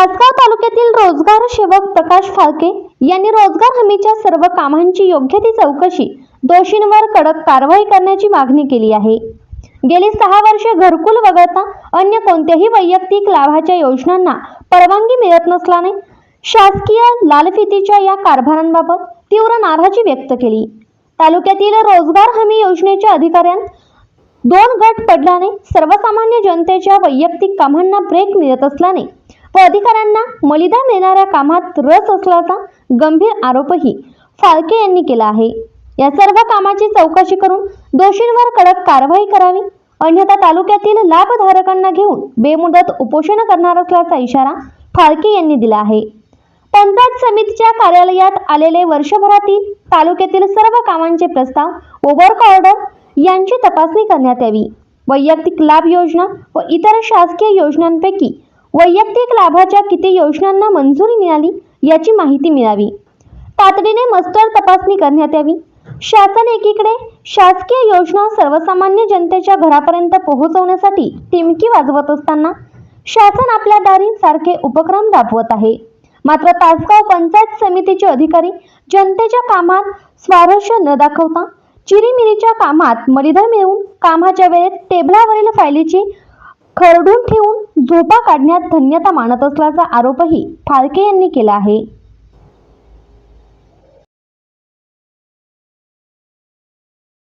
तासगाव तालुक्यातील रोजगार सेवक प्रकाश फाळके यांनी रोजगार हमीच्या सर्व कामांची योग्य ती चौकशी दोषींवर कडक कारवाई करण्याची मागणी केली आहे. गेली सहा वर्षे घरकुल वगळता अन्य कोणत्याही वैयक्तिक लाभाच्या योजनांना परवानगी मिळत नसल्याने शासकीय लालफितीच्या या कारभारांबाबत तीव्र नाराजी व्यक्त केली. तालुक्यातील रोजगार हमी योजनेच्या अधिकाऱ्यांत दोन गट पडल्याने सर्वसामान्य जनतेच्या वैयक्तिक कामांना ब्रेक मिळत असल्याने व अधिकाऱ्यांना मलिदा मिळणाऱ्या कामात रस असल्याचा गंभीर आरोपही फाळके यांनी केला आहे. या सर्व कामाची चौकशी करून दोषींवर कडक कारवाई करावी अन्यथा तालुक्यातील लाभधारकांना घेऊन बेमुदत उपोषण करणार असल्याचा इशारा फाळके यांनी दिला आहे. पंचायत समितीच्या कार्यालयात आलेले वर्षभरातील तालुक्यातील सर्व कामांचे प्रस्ताव व वर्क ऑर्डर यांची तपासणी करण्यात यावी. वैयक्तिक लाभ योजना व इतर शासकीय योजनांपैकी वैयक्तिक लाभाच्या किती योजनांना मंजुरी मिळाली याची माहिती मिळावी. तातडीने मस्टर तपासणी करण्यात यावी. शासन एकीकडे शासकीय योजना सर्वसामान्य जनतेच्या घरापर्यंत पोहोचवण्यासाठी टिमकी वाजवत असताना शासन आपल्या दारी सारखे उपक्रम राबवत आहे. मात्र तासगाव पंचायत समितीचे अधिकारी जनतेच्या कामात स्वारस्य न दाखवता चिरीमिरीच्या कामात मलिदा मिळवून कामाच्या वेळेत टेबलावरील फायलीची खरडून ठेवून झोपा काढण्यात धन्यता मानत असल्याचा आरोपही फाळके यांनी केला आहे.